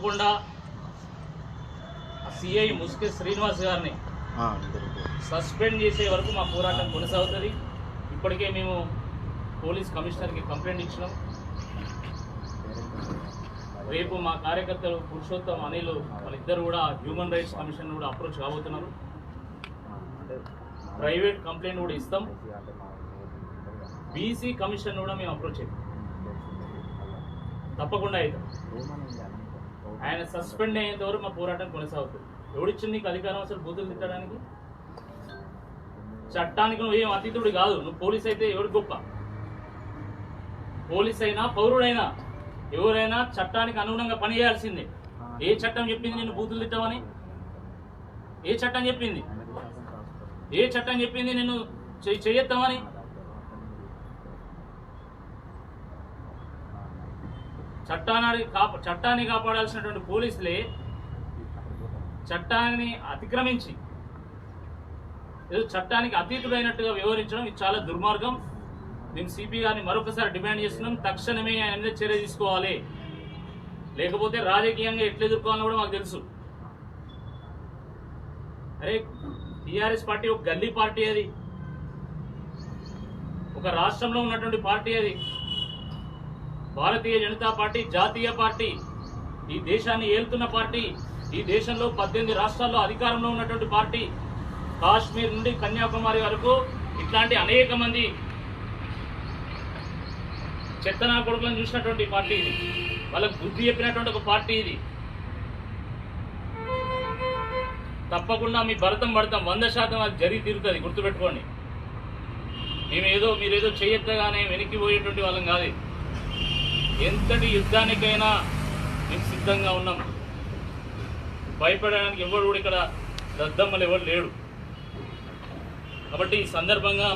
తప్పకుండా సిఐ ముస్కే శ్రీనివాస్ గారిని. సస్పెండ్ చేసే వరకు మా పోరాటం కొనసాగుతుంది. ఇప్పటికే మేము పోలీస్ కమిషనర్కి కంప్లైంట్ ఇచ్చినాం. రేపు మా కార్యకర్తలు పురుషోత్తం అనిల్ వాళ్ళిద్దరు కూడా హ్యూమన్ రైట్స్ కమిషన్ కూడా అప్రోచ్ కాబోతున్నారు. ప్రైవేట్ కంప్లైంట్ కూడా ఇస్తాం. బీసీ కమిషన్ కూడా మేము అప్రోచ్ అవుతాం తప్పకుండా అవుతాం ఆయన సస్పెండ్ అయ్యేంత వరకు మా పోరాటం కొనసాగుతుంది. ఎవడిచ్చింది నీకు అధికారం అసలు బూతులు తిట్టడానికి? చట్టానికి నువ్వు ఏం అతీతుడు కాదు. నువ్వు పోలీస్ అయితే ఎవడు గొప్ప? పోలీస్ అయినా పౌరుడైనా ఎవరైనా చట్టానికి అనుగుణంగా పనిచేయాల్సిందే. ఏ చట్టం చెప్పింది నేను బూతులు తిట్టావని ఏ చట్టం చెప్పింది? ఏ చట్టం చెప్పింది నేను చెయ్- చట్టాన్ని కాప చట్టాన్ని కాపాడాల్సినటువంటి పోలీసులే చట్టాన్ని అతిక్రమించి ఏదో చట్టానికి అతీతుడైనట్టుగా వ్యవహరించడం ఇది చాలా దుర్మార్గం. మేము సిపి గారిని మరొకసారి డిమాండ్ చేస్తున్నాం తక్షణమే ఆయన మీద చర్య తీసుకోవాలి. లేకపోతే రాజకీయంగా ఎట్లా ఎదుర్కోవాలో కూడా మాకు తెలుసు. అరే టీఆర్ఎస్ పార్టీ ఒక గల్లీ పార్టీ అది. ఒక రాష్ట్రంలో ఉన్నటువంటి పార్టీ అది. భారతీయ జనతా పార్టీ జాతీయ పార్టీ ఈ దేశాన్ని ఏలుతున్న పార్టీ ఈ దేశంలో పద్దెనిమిది రాష్ట్రాల్లో అధికారంలో ఉన్నటువంటి పార్టీ కాశ్మీర్ నుండి కన్యాకుమారి వరకు ఇట్లాంటి అనేక మంది చెత్తనా కొడుకులను చూసినటువంటి పార్టీ ఇది. వాళ్ళకు బుద్ధి చెప్పినటువంటి ఒక పార్టీ ఇది. తప్పకుండా మీ భరతం పడతాం. వంద శాతం అది జరిగి తీరుతుంది. గుర్తుపెట్టుకోండి. మేమేదో ఏదో మీరేదో చేయొద్దగానే వెనక్కి పోయేటువంటి వాళ్ళం కాదు ఎంతటి యుద్ధానికైనా మేము సిద్ధంగా ఉన్నాం. భయపడడానికి ఎవరు కూడా ఇక్కడ దద్దమ్మలు ఎవరు లేడు కాబట్టి ఈ సందర్భంగా